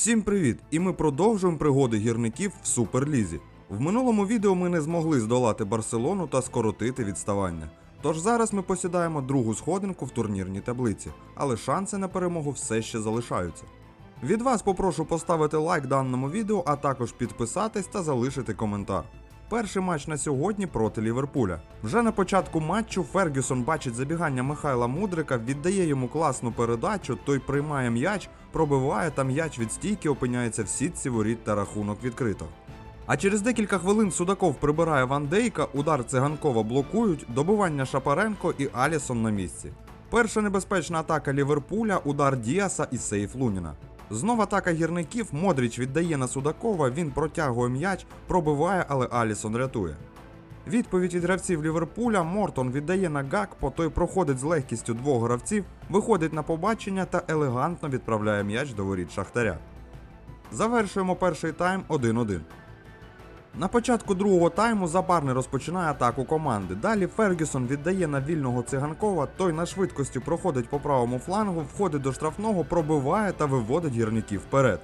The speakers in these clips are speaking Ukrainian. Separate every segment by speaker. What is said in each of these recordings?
Speaker 1: Всім привіт! І ми продовжуємо пригоди гірників в Суперлізі. В минулому відео ми не змогли здолати Барселону та скоротити відставання. Тож зараз ми посідаємо другу сходинку в турнірній таблиці, але шанси на перемогу все ще залишаються. Від вас попрошу поставити лайк даному відео, а також підписатись та залишити коментар. Перший матч на сьогодні проти Ліверпуля. Вже на початку матчу Фергюсон бачить забігання Михайла Мудрика, віддає йому класну передачу, той приймає м'яч, пробиває та м'яч від стійки опиняється в сітці воріт та рахунок відкрито. А через декілька хвилин Судаков прибирає Ван Дейка, удар циганкова блокують, добивання Шапаренко і Алісон на місці. Перша небезпечна атака Ліверпуля, удар Діаса і сейф Луніна. Знов атака гірників, Модріч віддає на Судакова, він протягує м'яч, пробиває, але Алісон рятує. Відповідь від гравців Ліверпуля Мортон віддає на Гакпо, той проходить з легкістю двох гравців, виходить на побачення та елегантно відправляє м'яч до воріт Шахтаря. Завершуємо перший тайм 1-1. На початку другого тайму Забарний розпочинає атаку команди. Далі Фергюсон віддає на вільного циганкова, той на швидкості проходить по правому флангу, входить до штрафного, пробиває та виводить гірників вперед.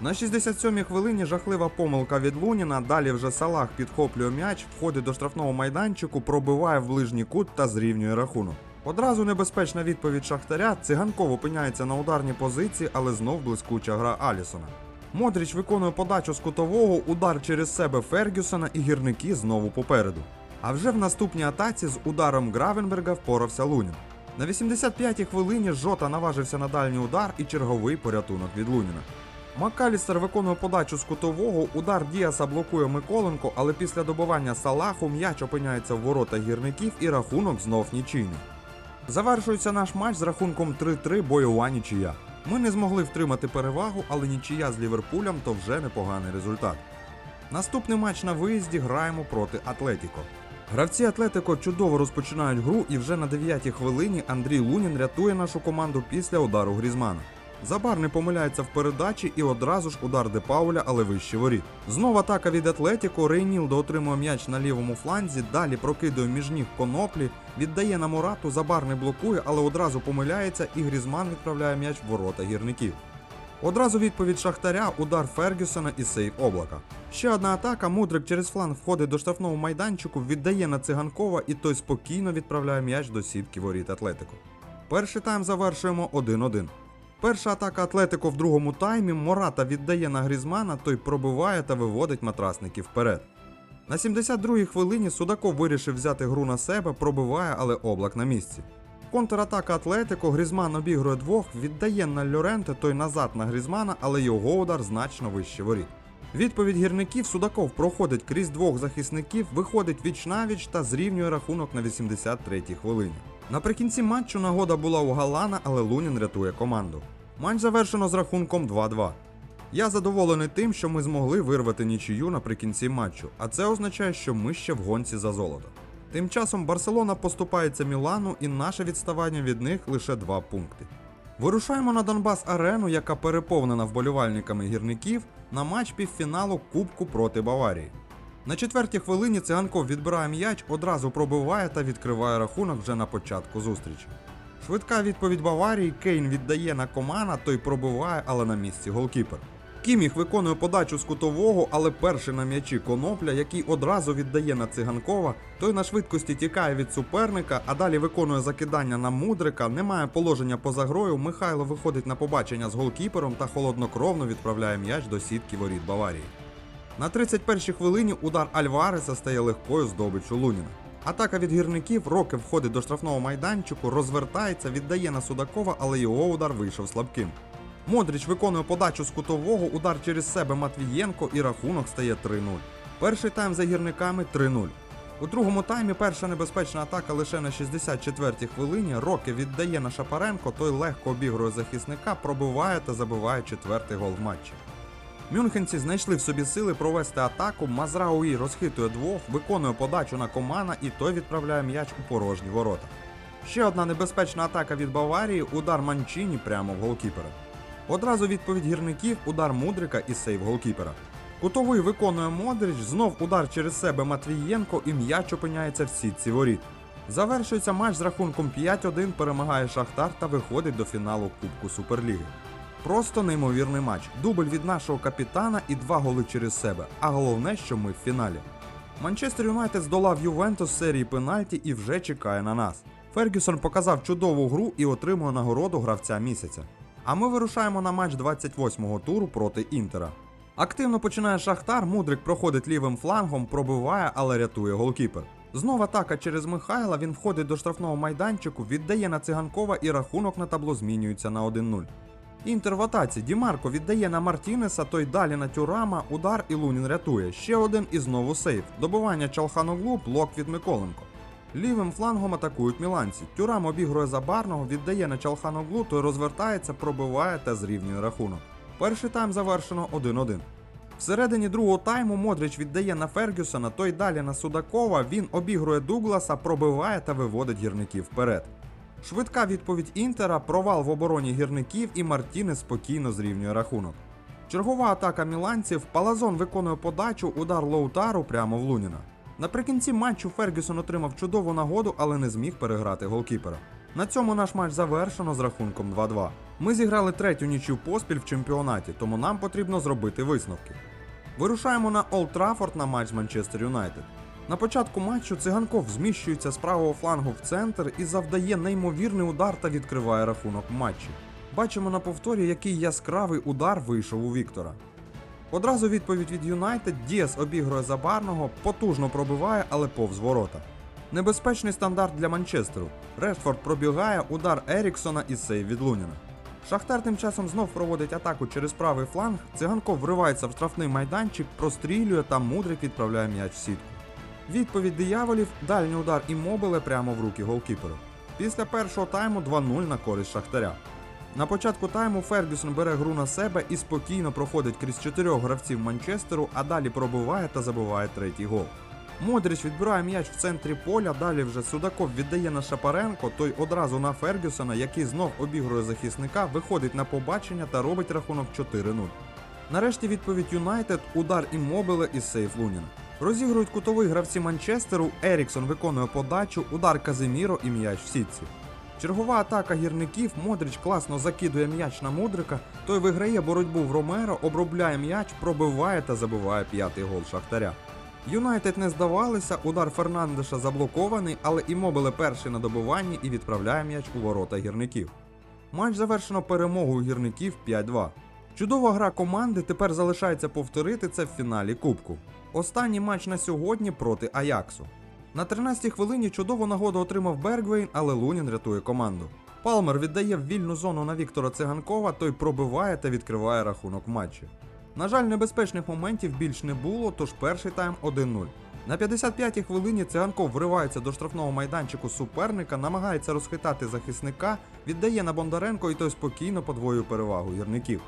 Speaker 1: На 67-й хвилині жахлива помилка від Луніна. Далі вже Салах підхоплює м'яч, входить до штрафного майданчику, пробиває в ближній кут та зрівнює рахунок. Одразу небезпечна відповідь Шахтаря. Циганков опиняється на ударній позиції, але знов блискуча гра Алісона. Модріч виконує подачу з кутового, удар через себе Фергюсона і гірники знову попереду. А вже в наступній атаці з ударом Гравенберга впорався Лунін. На 85-й хвилині Жота наважився на дальній удар і черговий порятунок від Луніна. Макалістер виконує подачу з кутового, удар Діаса блокує Миколенко, але після добивання Салаху м'яч опиняється в ворота гірників і рахунок знов нічийний. Завершується наш матч з рахунком 3-3 бойова нічия. Ми не змогли втримати перевагу, але нічия з Ліверпулем то вже непоганий результат. Наступний матч на виїзді граємо проти Атлетіко. Гравці Атлетико чудово розпочинають гру, і вже на 9-й хвилині Андрій Лунін рятує нашу команду після удару Грізмана. Забар не помиляється в передачі і одразу ж удар Де Пауля, але вище воріт. Знов атака від Атлетіко. Рейнілдо отримує м'яч на лівому фланзі, далі прокидує між ніг коноплі, віддає на Мурату, Забар не блокує, але одразу помиляється, і Грізман відправляє м'яч в ворота гірників. Одразу відповідь Шахтаря, удар Фергюсона і сейв облака. Ще одна атака. Мудрик через фланг входить до штрафного майданчику, віддає на циганкова, і той спокійно відправляє м'яч до сітки воріт Атлетико. Перший тайм завершуємо 1-1. Перша атака Атлетико в другому таймі. Мората віддає на Грізмана, той пробиває та виводить матрасників вперед. На 72-й хвилині Судаков вирішив взяти гру на себе, пробиває, але облак на місці. Контратака Атлетико, Грізман обігрує двох, віддає на Льоренте, той назад на Грізмана, але його удар значно вище воріт. Відповідь гірників Судаков проходить крізь двох захисників, виходить віч навіч та зрівнює рахунок на 83-й хвилині. Наприкінці матчу нагода була у Галана, але Лунін рятує команду. Матч завершено з рахунком 2-2. Я задоволений тим, що ми змогли вирвати нічию наприкінці матчу, а це означає, що ми ще в гонці за золото. Тим часом Барселона поступається Мілану, і наше відставання від них лише 2 пункти. Вирушаємо на Донбас Арену, яка переповнена вболівальниками гірників, на матч півфіналу Кубку проти Баварії. На четвертій хвилині циганков відбирає м'яч, одразу пробиває та відкриває рахунок вже на початку зустрічі. Швидка відповідь Баварії, Кейн віддає на Комана, той пробиває, але на місці голкіпер. Кіміх виконує подачу з кутового, але перший на м'ячі конопля, який одразу віддає на циганкова, той на швидкості тікає від суперника, а далі виконує закидання на мудрика, немає положення поза грою. Михайло виходить на побачення з голкіпером та холоднокровно відправляє м'яч до сітки воріт Баварії. На 31-й хвилині удар Альвареса стає легкою здобиччю Луніна. Атака від гірників, Роке входить до штрафного майданчику, розвертається, віддає на Судакова, але його удар вийшов слабким. Модріч виконує подачу з кутового, удар через себе Матвієнко і рахунок стає 3-0. Перший тайм за гірниками 3-0. У другому таймі перша небезпечна атака лише на 64-й хвилині. Роке віддає на Шапаренко, той легко обігрує захисника, пробиває та забиває четвертий гол в матчі. Мюнхенці знайшли в собі сили провести атаку. Мазрауї розхитує двох, виконує подачу на Комана і той відправляє м'яч у порожні ворота. Ще одна небезпечна атака від Баварії удар Манчіні прямо в голкіпера. Одразу відповідь гірників, удар Мудрика і сейв голкіпера. Кутовий виконує Модрич, знов удар через себе Матвієнко і м'яч опиняється в сітці воріт. Завершується матч з рахунком 5-1, перемагає Шахтар та виходить до фіналу Кубку Суперліги. Просто неймовірний матч. Дубль від нашого капітана і два голи через себе. А головне, що ми в фіналі. Манчестер Юнайтед здолав Ювентус серії пенальті і вже чекає на нас. Фергюсон показав чудову гру і отримує нагороду гравця місяця. А ми вирушаємо на матч 28-го туру проти Інтера. Активно починає Шахтар, Мудрик проходить лівим флангом, пробиває, але рятує голкіпер. Знов атака через Михайла, він входить до штрафного майданчику, віддає на циганкова і рахунок на табло змінюється на 1-0. Інтер в атаці Дімарко віддає на Мартінеса, той далі на Тюрама, удар і Лунін рятує. Ще один і знову сейф. Добивання Чалханоглу, блок від Миколенко. Лівим флангом атакують міланці. Тюрам обігрує забарного, віддає на Чалханоглу, той розвертається, пробиває та зрівнює рахунок. Перший тайм завершено 1-1. Всередині другого тайму Модрич віддає на Фергюсона, той далі на Судакова, він обігрує Дугласа, пробиває та виводить гірників вперед. Швидка відповідь Інтера, провал в обороні гірників і Мартінес спокійно зрівнює рахунок. Чергова атака міланців, Палазон виконує подачу, удар Лоутару прямо в Луніна. Наприкінці матчу Фергюсон отримав чудову нагоду, але не зміг переграти голкіпера. На цьому наш матч завершено з рахунком 2-2. Ми зіграли третю нічю поспіль в чемпіонаті, тому нам потрібно зробити висновки. Вирушаємо на Олд Траффорд на матч з Манчестер Юнайтед. На початку матчу циганков зміщується з правого флангу в центр і завдає неймовірний удар та відкриває рахунок матчі. Бачимо на повторі, який яскравий удар вийшов у Віктора. Одразу відповідь від Юнайтед Діас обігрує забарного, потужно пробиває, але повз ворота. Небезпечний стандарт для Манчестеру. Решфорд пробігає, удар Еріксона і сейв від Луніна. Шахтар тим часом знов проводить атаку через правий фланг. Циганков вривається в штрафний майданчик, прострілює та мудрик відправляє м'яч в сітку. Відповідь дияволів дальній удар і мобиле прямо в руки голкіперу. Після першого тайму 2-0 на користь Шахтаря. На початку тайму Фергюсон бере гру на себе і спокійно проходить крізь чотирьох гравців Манчестеру, а далі пробиває та забиває третій гол. Модріч відбирає м'яч в центрі поля, далі вже Судаков віддає на Шапаренко, той одразу на Фергюсона, який знов обігрує захисника, виходить на побачення та робить рахунок 4-0. Нарешті відповідь Юнайтед, удар і сейф Луніна. Розігрують кутовий гравці Манчестеру, Еріксон виконує подачу, удар Казиміро і м'яч в сітці. Чергова атака гірників, Модрич класно закидує м'яч на Мудрика, той виграє боротьбу в Ромеро, обробляє м'яч, пробиває та забиває п'ятий гол Шахтаря. Юнайтед не здавалися, удар Фернандеша заблокований, але Імобіле перший на добиванні і відправляє м'яч у ворота гірників. Матч завершено перемогою гірників 5-2. Чудова гра команди тепер залишається повторити це в фіналі Кубку. Останній матч на сьогодні проти Аяксу. На 13-й хвилині чудову нагоду отримав Бергвейн, але Лунін рятує команду. Палмер віддає вільну зону на Віктора Циганкова, той пробиває та відкриває рахунок матчі. На жаль, небезпечних моментів більш не було, тож перший тайм 1-0. На 55-й хвилині циганков вривається до штрафного майданчику суперника, намагається розхитати захисника, віддає на Бондаренко і той спокійно подвоює перевагу гірників.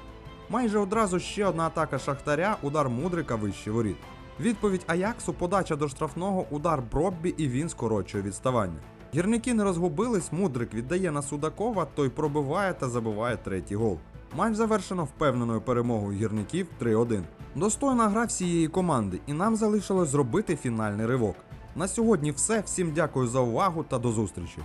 Speaker 1: Майже одразу ще одна атака Шахтаря, удар Мудрика вище воріт. Відповідь Аяксу, подача до штрафного, удар Броббі і він скорочує відставання. Гірники не розгубились, Мудрик віддає на Судакова, той пробиває та забиває третій гол. Матч завершено впевненою перемогою гірників 3-1. Достойна гра всієї команди, і нам залишилось зробити фінальний ривок. На сьогодні все. Всім дякую за увагу та до зустрічі.